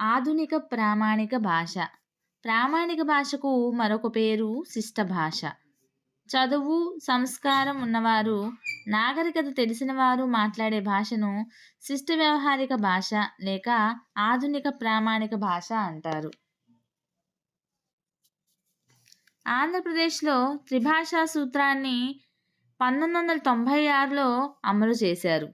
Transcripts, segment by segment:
ఆధునిక ప్రామాణిక భాష. ప్రామాణిక భాషకు మరొక పేరు శిష్ట భాష. చదువు సంస్కారం ఉన్నవారు నాగరికత తెలిసిన వారు మాట్లాడే భాషను శిష్ట వ్యవహారిక భాష లేక ఆధునిక ప్రామాణిక భాష అంటారు. ఆంధ్రప్రదేశ్లో త్రిభాషా సూత్రాన్ని పంతొమ్మిది వందల తొంభై ఆరులో అమలు చేశారు.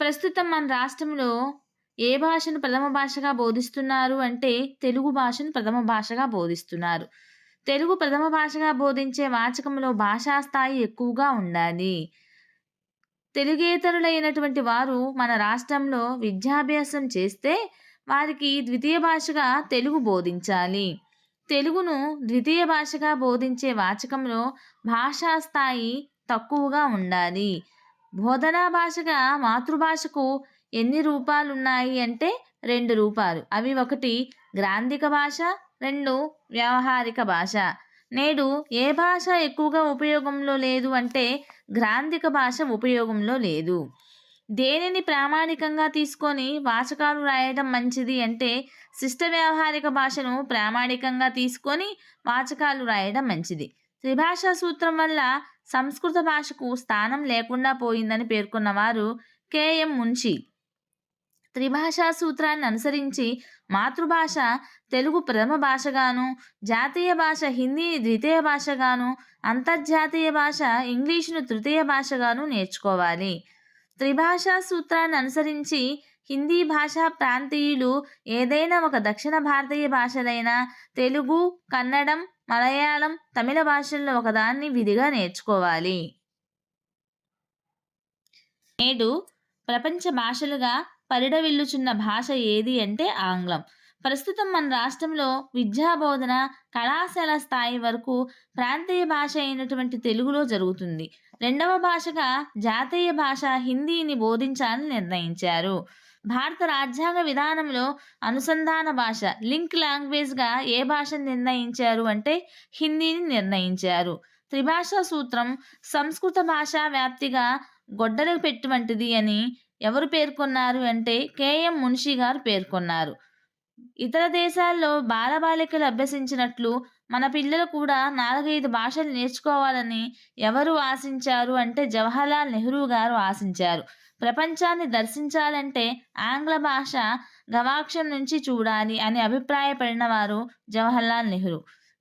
ప్రస్తుతం మన రాష్ట్రంలో ఏ భాషను ప్రథమ భాషగా బోధిస్తున్నారు అంటే తెలుగు భాషను ప్రథమ భాషగా బోధిస్తున్నారు. తెలుగు ప్రథమ భాషగా బోధించే వాచకంలో భాషా స్థాయి ఎక్కువగా ఉండాలి. తెలుగేతరులైనటువంటి వారు మన రాష్ట్రంలో విద్యాభ్యాసం చేస్తే వారికి ద్వితీయ భాషగా తెలుగు బోధించాలి. తెలుగును ద్వితీయ భాషగా బోధించే వాచకంలో భాషా స్థాయి తక్కువగా ఉండాలి. బోధనా భాషగా మాతృభాషకు ఎన్ని రూపాలు ఉన్నాయి అంటే రెండు రూపాలు. అవి ఒకటి గ్రాంధిక భాష రెండు వ్యావహారిక భాష. నేడు ఏ భాష ఎక్కువగా ఉపయోగంలో లేదు అంటే గ్రాంధిక భాష ఉపయోగంలో లేదు. దేనిని ప్రామాణికంగా తీసుకొని వాచకాలు రాయడం మంచిది అంటే శిష్ట వ్యవహారిక భాషను ప్రామాణికంగా తీసుకొని వాచకాలు రాయడం మంచిది. త్రిభాషా సూత్రం వల్ల సంస్కృత భాషకు స్థానం లేకుండా పోయిందని పేర్కొన్నవారు కేఎం మున్షి. త్రిభాషా సూత్రాన్ని అనుసరించి మాతృభాష తెలుగు ప్రథమ భాషగాను జాతీయ భాష హిందీని ద్వితీయ భాషగాను అంతర్జాతీయ భాష ఇంగ్లీషును తృతీయ భాషగాను నేర్చుకోవాలి. త్రిభాషా సూత్రాన్ని అనుసరించి హిందీ భాషా ప్రాంతీయులు ఏదైనా ఒక దక్షిణ భారతీయ భాషలైన తెలుగు కన్నడం మలయాళం తమిళ భాషల్లో ఒకదాన్ని విధిగా నేర్చుకోవాలి. నేడు ప్రపంచ భాషలుగా పరిడవిల్లుచున్న భాష ఏది అంటే ఆంగ్లం. ప్రస్తుతం మన రాష్ట్రంలో విద్యా బోధన కళాశాల స్థాయి వరకు ప్రాంతీయ భాష అయినటువంటి తెలుగులో జరుగుతుంది. రెండవ భాషగా జాతీయ భాష హిందీని బోధించాలని నిర్ణయించారు. భారత రాజ్యాంగ విధానంలో అనుసంధాన భాష లింక్ లాంగ్వేజ్గా ఏ భాషను నిర్ణయించారు అంటే హిందీని నిర్ణయించారు. త్రిభాషా సూత్రం సంస్కృత భాషా వ్యాప్తిగా గొడ్డలు పెట్టువంటిది అని ఎవరు పేర్కొన్నారు అంటే కేఎం మున్షి గారు పేర్కొన్నారు. ఇతర దేశాల్లో బాలబాలికలు అభ్యసించినట్లు మన పిల్లలు కూడా నాలుగైదు భాషలు నేర్చుకోవాలని ఎవరు ఆశించారు అంటే జవహర్లాల్ నెహ్రూ గారు ఆశించారు. ప్రపంచాన్ని దర్శించాలంటే ఆంగ్ల భాష గవాక్షం నుంచి చూడాలి అని అభిప్రాయపడిన వారు జవహర్లాల్ నెహ్రూ.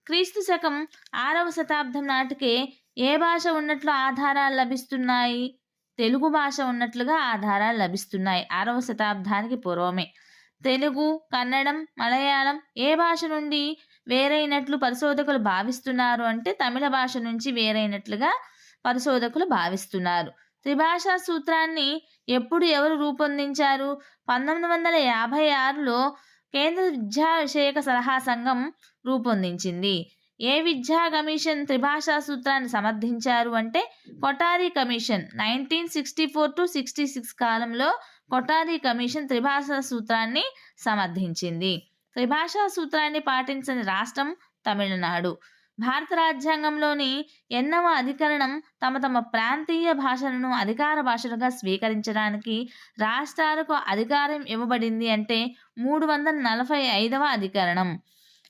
క్రీస్తు శకం ఆరవ శతాబ్దం నాటికే ఏ భాష ఉన్నట్లు ఆధారాలు లభిస్తున్నాయి? తెలుగు భాష ఉన్నట్లుగా ఆధారాలు లభిస్తున్నాయి. ఆరవ శతాబ్దానికి పూర్వమే. తెలుగు కన్నడం మలయాళం ఏ భాష నుండి వేరైనట్లు పరిశోధకులు భావిస్తున్నారు అంటే తమిళ భాష నుంచి వేరైనట్లుగా పరిశోధకులు భావిస్తున్నారు. త్రిభాషా సూత్రాన్ని ఎప్పుడు ఎవరు రూపొందించారు? పంతొమ్మిది వందల యాభై ఆరులో కేంద్ర విద్యా విషయక సలహా సంఘం రూపొందించింది. ఏ విద్యా కమిషన్ త్రిభాషా సూత్రాన్ని సమర్థించారు అంటే Kothari commission nineteen sixty four to sixty six కాలంలో కొటారి కమిషన్ త్రిభాషా సూత్రాన్ని సమర్థించింది. త్రిభాషా సూత్రాన్ని పాటించని రాష్ట్రం తమిళనాడు. భారత రాజ్యాంగంలోని ఎన్నవ అధికరణం తమ తమ ప్రాంతీయ భాషలను అధికార భాషలుగా స్వీకరించడానికి రాష్ట్రాలకు అధికారం ఇవ్వబడింది అంటే మూడు వందల నలభై ఐదవ అధికరణం.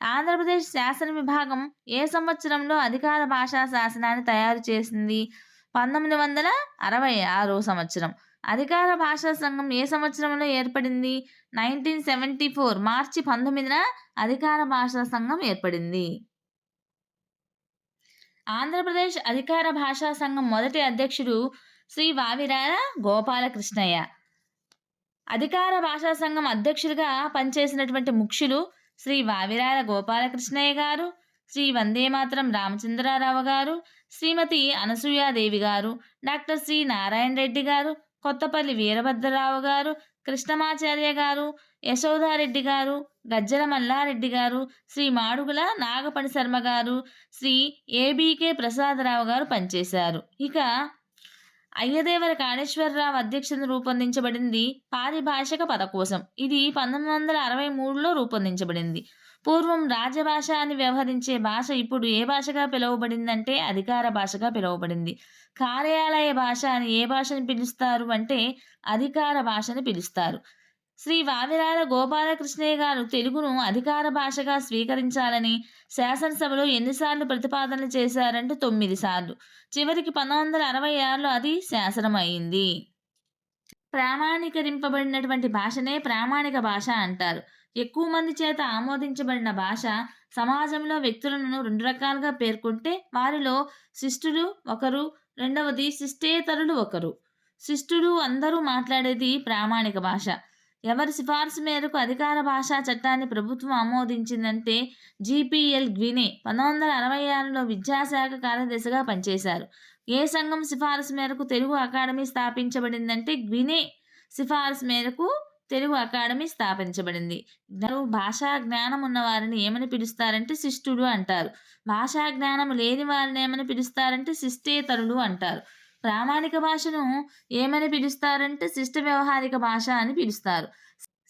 ఆంధ్రప్రదేశ్ శాసన విభాగం ఏ సంవత్సరంలో అధికార భాషా శాసనాన్ని తయారు చేసింది? పంతొమ్మిది వందల అరవై ఆరో సంవత్సరం. అధికార భాషా సంఘం ఏ సంవత్సరంలో ఏర్పడింది? నైన్టీన్ సెవెంటీ ఫోర్ మార్చి పంతొమ్మిదిన అధికార భాషా సంఘం ఏర్పడింది. ఆంధ్రప్రదేశ్ అధికార భాషా సంఘం మొదటి అధ్యక్షుడు శ్రీ వావిరాల గోపాలకృష్ణయ్య. అధికార భాషా సంఘం అధ్యక్షుడిగా పనిచేసినటువంటి ముఖ్యులు శ్రీ వావిరాల గోపాలకృష్ణయ్య గారు శ్రీ వందేమాతరం రామచంద్రారావు గారు శ్రీమతి అనసూయాదేవి గారు డాక్టర్ శ్రీ నారాయణ రెడ్డి గారు కొత్తపల్లి వీరభద్రరావు గారు కృష్ణమాచార్య గారు యశోదారెడ్డి గారు గజ్జల మల్లారెడ్డి గారు శ్రీ మాడుగుల నాగపణి శర్మ గారు శ్రీ ఏబీకే ప్రసాదరావు గారు పనిచేశారు. ఇక అయ్యదేవర కాళేశ్వరరావు అధ్యక్షతన రూపొందించబడింది పారిభాషిక పదకోశం. ఇది పంతొమ్మిది వందల అరవై మూడులో రూపొందించబడింది. పూర్వం రాజభాష అని వ్యవహరించే భాష ఇప్పుడు ఏ భాషగా పిలువబడిందంటే అధికార భాషగా పిలువబడింది. కార్యాలయ భాష అని ఏ భాషను పిలుస్తారు అంటే అధికార భాషని పిలుస్తారు. శ్రీ వావిరాల గోపాలకృష్ణయ్య గారు తెలుగును అధికార భాషగా స్వీకరించాలని శాసనసభలో ఎన్నిసార్లు ప్రతిపాదనలు చేశారంటే తొమ్మిది సార్లు. చివరికి పంతొమ్మిది వందల అరవై ఆరులో అది శాసనం అయింది ప్రామాణీకరింపబడినటువంటి భాషనే ప్రామాణిక భాష అంటారు. ఎక్కువ మంది చేత ఆమోదించబడిన భాష సమాజంలో వ్యక్తులను రెండు రకాలుగా పేర్కొంటే వారిలో శిష్టులు ఒకరు రెండవది శిష్టేతరులు ఒకరు. శిష్టులు అందరూ మాట్లాడేది ప్రామాణిక భాష. ఎవరి సిఫార్సు మేరకు అధికార భాషా చట్టాన్ని ప్రభుత్వం ఆమోదించిందంటే జీపీఎల్ గ్వినే. పంతొమ్మిది వందల అరవై ఆరులో విద్యాశాఖ కార్యదర్శిగా పనిచేశారు. ఏ సంఘం సిఫార్సు మేరకు తెలుగు అకాడమీ స్థాపించబడిందంటే గ్వినే సిఫార్సు మేరకు తెలుగు అకాడమీ స్థాపించబడింది. భాషా జ్ఞానం ఉన్న వారిని ఏమని పిలుస్తారంటే శిష్టుడు అంటారు. భాషా జ్ఞానం లేని వారిని ఏమని పిలుస్తారంటే శిష్టేతరులు అంటారు. ప్రామాణిక భాషను ఏమని పిలుస్తారంటే శిష్ట వ్యవహారిక భాష అని పిలుస్తారు.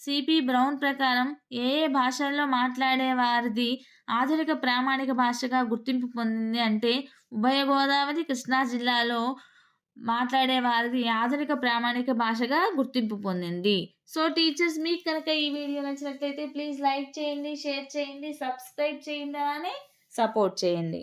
సిపి బ్రౌన్ ప్రకారం ఏ ఏ భాషల్లో మాట్లాడే వారిది ఆధునిక ప్రామాణిక భాషగా గుర్తింపు పొందింది అంటే ఉభయ గోదావరి కృష్ణా జిల్లాలో మాట్లాడే వారిది ఆధునిక ప్రామాణిక భాషగా గుర్తింపు పొందింది. సో టీచర్స్ మీకు కనుక ఈ వీడియో నచ్చినట్లయితే ప్లీజ్ లైక్ చేయండి షేర్ చేయండి సబ్స్క్రైబ్ చేయండి అని సపోర్ట్ చేయండి.